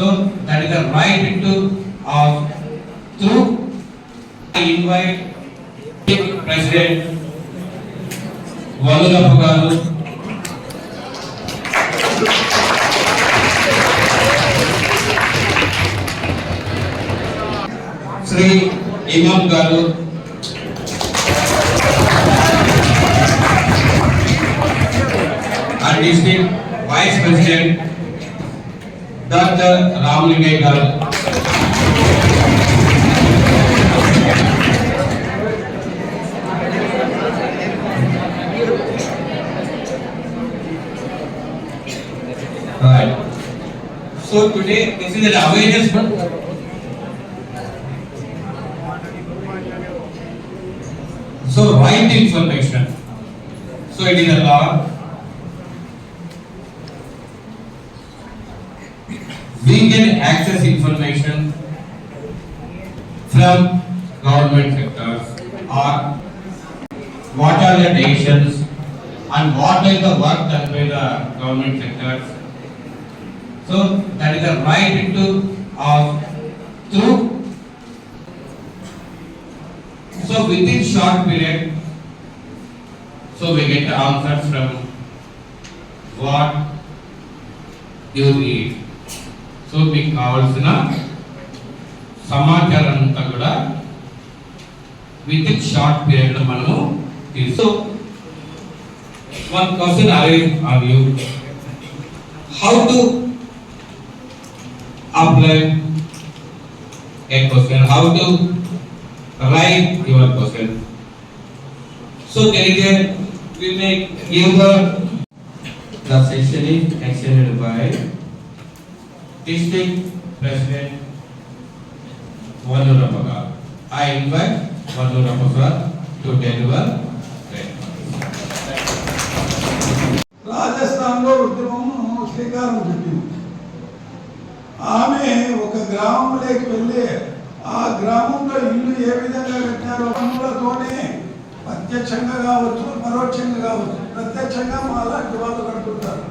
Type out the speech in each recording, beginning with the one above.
So that is the right to of through I invite President Valurappa garu Sri Imam garu and district vice president doctor Ramalingaiah గారు Right. So today this is an awareness month. So right information. So it is a law. We can access information from government sectors or what are the decisions and what is the work done by the government sectors. So that is the right into of through so within short period, so we get the answers from what you need. So మీకు కావాల్సిన సమాచారం అంతా కూడా with in short period లో మనము తీసు one question arrange on you how to apply a question how to write your question so there is a we may give the the session is extended by district president Valloorappa గారు I invite Valloorappa sir to deliver రాజస్థాన్లో ఉద్యమం శ్రీకారం చుట్టింది. ఆమె ఒక గ్రామంలోకి వెళ్ళి ఆ గ్రామంలో ఇల్లు ఏ విధంగా కట్టారో పనులతోనే ప్రత్యక్షంగా కావచ్చు పరోక్షంగా కావచ్చు ప్రత్యక్షంగా మా అలాంటి వాళ్ళు కట్టుకుంటారు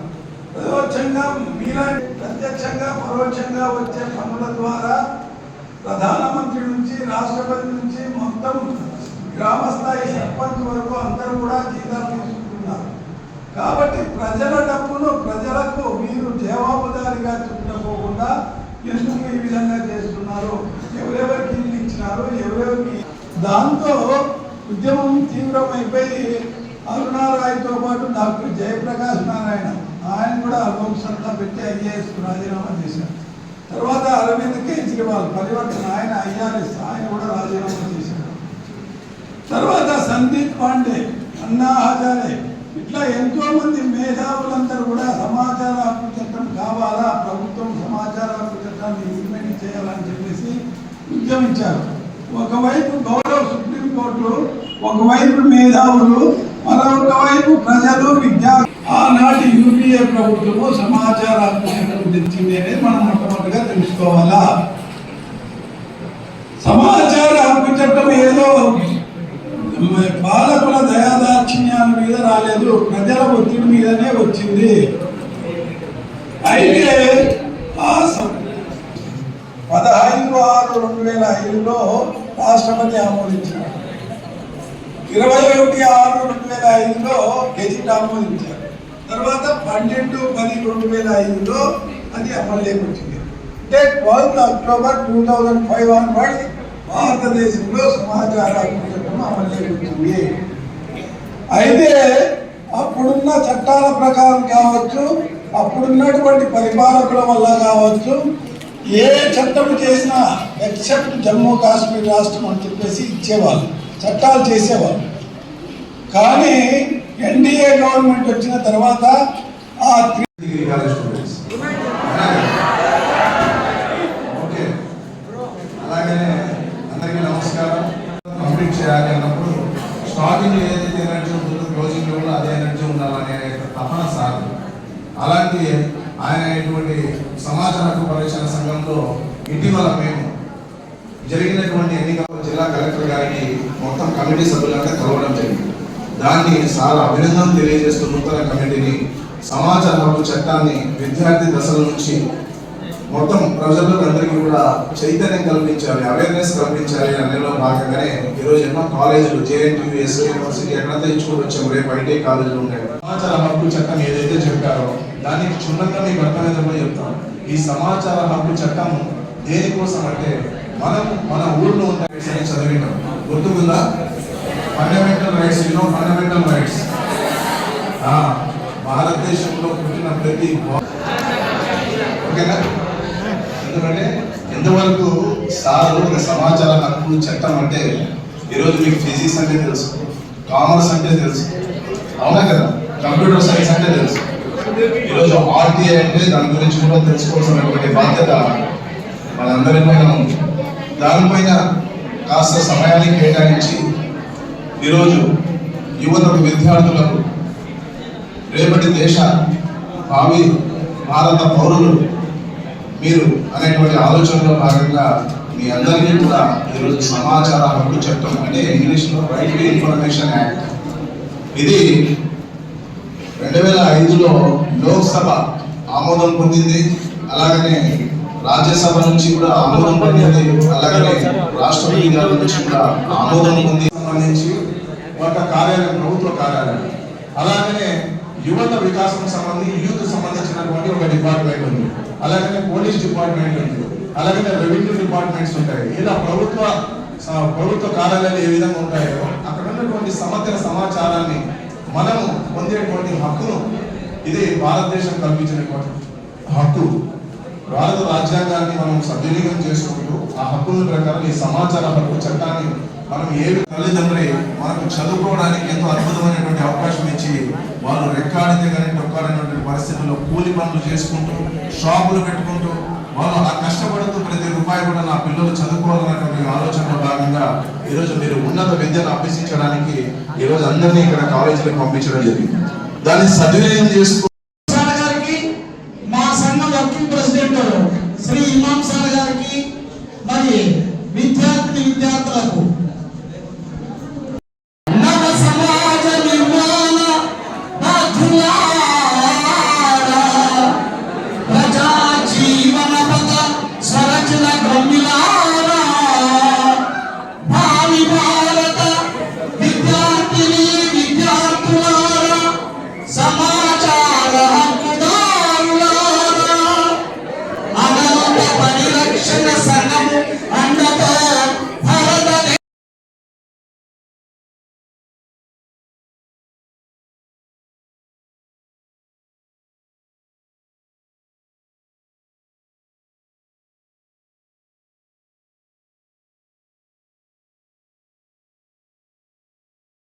పరోక్షంగా మీలాంటి ప్రత్యక్షంగా పరోక్షంగా వచ్చే పనుల ద్వారా ప్రధానమంత్రి నుంచి రాష్ట్రపతి నుంచి మొత్తం గ్రామ స్థాయి సర్పంచ్ వరకు అందరూ కూడా జీతాలు తీసుకుంటున్నారు. కాబట్టి ప్రజల డబ్బును ప్రజలకు మీరు జవాబుదారిగా చూపకపోకుండా ఎందుకు ఈ విధంగా చేస్తున్నారు? ఎవరెవరికి ఇల్లు ఇచ్చినారు? ఎవరెవరికి? దాంతో ఉద్యమం తీవ్రమైపోయి అరుణారాయ్తో పాటు డాక్టర్ జయప్రకాష్ నారాయణ ఆయన కూడా హోంశాఖ పెట్టి ఐఏఎస్ రాజీనామా చేశారు. తర్వాత అరవింద్ కేజ్రీవాల్ పరివర్తన ఆయన ఐఆర్ఎస్ ఆయన కూడా రాజీనామా చేశారు. తర్వాత సందీప్ పాండే అన్నా హజారే ఇట్లా ఎంతో మంది మేధావులందరూ కూడా సమాచార హక్కు చట్టం కావాలా? ప్రభుత్వం సమాచార హక్కు చట్టాన్ని ఇంప్లిమెంట్ చేయాలని చెప్పేసి ఉద్యమించారు. ఒకవైపు గౌరవ సుప్రీంకోర్టు ఒకవైపు మేధావులు మరొక వైపు ప్రజలు విద్యార్థులు ఆనాటి యూపీఏ ప్రభుత్వము సమాచార హక్కు తెచ్చింది అనేది మనం మొట్టమొదటిగా తెలుసుకోవాలా? సమాచార హక్కు చట్టం ఏదో పాలకుల దయాదాక్షిణ్యాల మీద రాలేదు ప్రజల ఒత్తిడి మీదనే వచ్చింది. అయితే ఆ సం- పదహైదు ఆరు రెండు వేల ఐదులో రాష్ట్రపతి ఆమోదించారు. ఇరవై ఒకటి ఆరు రెండు వేల ఐదులో గెజిట్ ఆమోదించారు. తర్వాత పన్నెండు పది రెండు వేల ఐదులో అది అమల్లోకి వచ్చింది. అంటే twelfth October two thousand five onwards భారతదేశంలో సమాచార చట్టం అమల్లోకి వచ్చింది. అయితే అప్పుడున్న చట్టాల ప్రకారం కావచ్చు అప్పుడున్నటువంటి పరిపాలకుల వల్ల కావచ్చు ఏ చట్టం చేసినా ఎక్సెప్ట్ జమ్మూ కాశ్మీర్ రాష్ట్రం అని చెప్పేసి ఇచ్చేవాళ్ళు చట్టాలు చేసేవాళ్ళు. కానీ ఎన్డీఏ గవర్నమెంట్ వచ్చిన తర్వాత ఆ three degree college students. Okay. అలాగే అందరికీ నమస్కారం. కంప్లీట్ చేయాలి అన్నప్పుడు స్టార్టింగ్ ఏదైతే ఎనర్జీ ఉంటుందో క్లోజింగ్ కూడా అదే ఎనర్జీ ఉండాలనే తపన సార్ అలాంటి ఆయన ఇటువంటి సమాచార హక్కు పరిరక్షణ సంఘంలో ఇటీవల మేము జరిగినటువంటి ఎన్నికల జిల్లా కలెక్టర్ గారికి మొత్తం కమిటీ సభ్యులంతా కలవడం జరిగింది. దాన్ని సార్ అభినందన తెలియజేస్తూ నూతన కమిటీని సమాచార హక్కు చట్టాన్ని విద్యార్థి దశల నుంచి మొత్తం ప్రజలందరికీ అందరికీ కూడా చైతన్యం కల్పించాలి అవేర్నెస్ కల్పించాలి అనేలో భాగంగానే ఈరోజు ఎన్నో కాలేజీలు జేఎన్టీయూ యూనివర్సిటీ ఎక్కడంతా ఇచ్చుకుంటూ వచ్చాము రేపు ఐటీ కాలేజీలు ఉన్నాయి సమాచార హక్కు చట్టం ఏదైతే చెప్పారో దానికి క్షుణ్ణంగా మీకు అర్థమైందని చెప్తాం. ఈ సమాచార హక్కు చట్టం దేనికోసం అంటే మనం మన ఊర్లో ఉన్న విషయాన్ని చదివినాం. గుర్తుకుందా రైట్స్ యూనో ఫండమెంటల్ రైట్స్ భారతదేశంలో పుట్టిన ప్రతి ఓకేనా? ఎందుకంటే ఎంతవరకు సారు ఒక సమాచార హక్కు చట్టం అంటే ఈరోజు మీకు ఫిజిక్స్ అంటే తెలుసు కామర్స్ అంటే తెలుసు. అవునా కదా? కంప్యూటర్ సైన్స్ అంటే తెలుసు. ఈరోజు ఆర్టీఐ అంటే దాని గురించి కూడా తెలుసుకోవాల్సినటువంటి బాధ్యత మనందరి పైన ఉంది. దానిపైన కాస్త సమయాన్ని కేటాయించి ఈరోజు యువతకు విద్యార్థులకు రేపటి దేశ భావి భారత పౌరులు మీరు అనేటువంటి ఆలోచనలో భాగంగా మీ అందరికీ కూడా ఈరోజు సమాచార హక్కు చట్టం అంటే ఇంగ్లీష్లో రైట్ టు ఇన్ఫర్మేషన్ యాక్ట్ ఇది రెండు వేల ఐదులో లోక్సభ ఆమోదం పొందింది. అలాగనే రాజ్యసభ నుంచి కూడా ఆమోదం పొందింది. అలాగనే రాష్ట్రపతి గారి నుంచి కూడా ఆమోదం పొంది సంబంధించి ఒక కార్యాలయం ప్రభుత్వ కార్యాలయం. అలాగనే యువత వికాసం సంబంధించి యూత్ సంబంధించినటువంటి ఒక డిపార్ట్మెంట్ ఉంది. అలాగనే పోలీస్ డిపార్ట్మెంట్ ఉంది. అలాగనే రెవెన్యూ డిపార్ట్మెంట్స్ ఉంటాయి. ఇలా ప్రభుత్వ ప్రభుత్వ కార్యాలయాలు ఏ విధంగా ఉంటాయో అక్కడ ఉన్నటువంటి సమగ్ర సమాచారాన్ని మనము పొందేటువంటి హక్కును ఇది భారతదేశం కల్పించినటువంటి హక్కు. భారత రాజ్యాంగాన్ని మనం సద్వినియోగం చేసుకుంటూ ఆ హక్కుల ప్రకారం ఈ సమాచార హక్కు చట్టాన్ని మనం ఏ తల్లిదండ్రి మనకు చదువుకోవడానికి ఎంతో అద్భుతమైనటువంటి అవకాశం ఇచ్చి వాళ్ళు రెక్కాడితే కానీ టొక్కాడినటువంటి పరిస్థితుల్లో కూలి పనులు చేసుకుంటూ షాపులు పెట్టుకుంటూ వాళ్ళు ఆ కష్టపడుతూ ప్రతి రూపాయి కూడా నా పిల్లలు చదువుకోవాలన్నటువంటి ఆలోచనలో భాగంగా ఈరోజు మీరు ఉన్నత విద్యను అభ్యసించడానికి ఈరోజు అందరినీ ఇక్కడ కాలేజీలకు పంపించడం జరిగింది. దాన్ని సద్వినియోగం చేసుకో